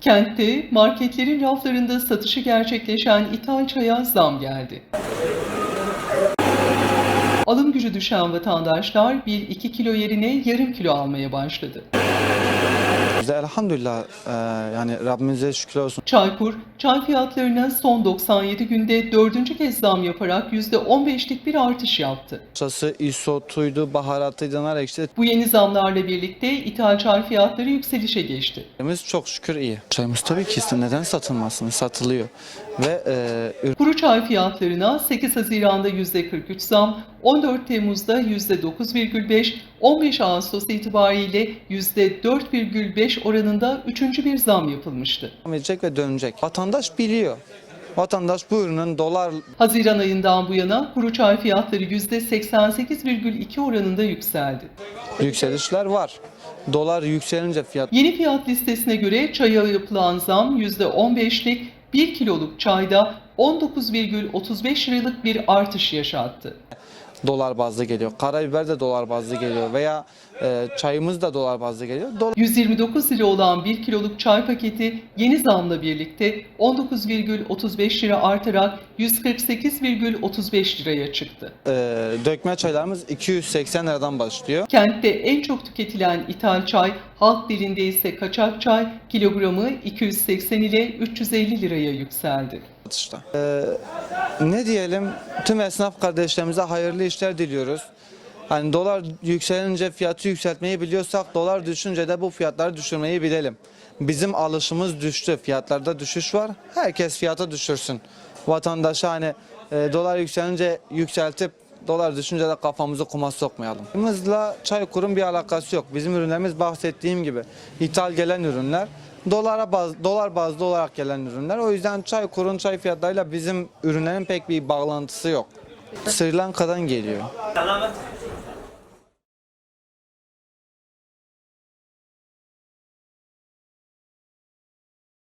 Kentte marketlerin raflarında satışı gerçekleşen ithal çaya zam geldi. Alım gücü düşen vatandaşlar 1-2 kilo yerine yarım kilo almaya başladı. Biz de elhamdülillah e, yani Rabbimize şükür olsun. Çaykur, çay fiyatlarına son 97 günde dördüncü kez zam yaparak %15'lik bir artış yaptı. Çası, isotuydu, baharatıydı, nar ekşi. Bu yeni zamlarla birlikte ithal çay fiyatları yükselişe geçti. Çayımız çok şükür iyi. Çayımız tabii ki neden satılmasın? Satılıyor. Ve e, Kuru çay fiyatlarına 8 Haziran'da %43 zam, 14 Temmuz'da %9,5, 15 Ağustos itibariyle %4,5 oranında üçüncü bir zam yapılmıştı. edecek ve dönecek. Vatandaş biliyor. Vatandaş bu ürünün dolar Haziran ayından bu yana kuru çay fiyatları %88,2 oranında yükseldi. yükselişler var. Dolar yükselince fiyat Yeni fiyat listesine göre çaya yapılan zam %15'lik 1 kiloluk çayda 19,35 liralık bir artış yaşattı. Dolar bazlı geliyor. Karabiber de dolar bazlı geliyor veya e, çayımız da dolar bazlı geliyor. Dolar 129 lira olan 1 kiloluk çay paketi yeni zamla birlikte 19,35 lira artarak 148,35 liraya çıktı. e, dökme çaylarımız 280 liradan başlıyor. Kentte en çok tüketilen ithal çay, halk dilinde ise kaçak çay kilogramı 280 ile 350 liraya yükseldi. Satışta. Ee, ne diyelim tüm esnaf kardeşlerimize hayırlı işler diliyoruz. Hani dolar yükselince fiyatı yükseltmeyi biliyorsak dolar düşünce de bu fiyatları düşürmeyi bilelim. Bizim alışımız düştü. Fiyatlarda düşüş var. Herkes fiyata düşürsün. Vatandaşa hani e, dolar yükselince yükseltip dolar düşünce de kafamızı kuma sokmayalım. Hızla Çaykur'un bir alakası yok. Bizim ürünlerimiz bahsettiğim gibi ithal gelen ürünler. Dolara baz, dolar bazlı olarak gelen ürünler. O yüzden Çaykur'un çay fiyatlarıyla bizim ürünlerin pek bir bağlantısı yok. Sri Lanka'dan geliyor.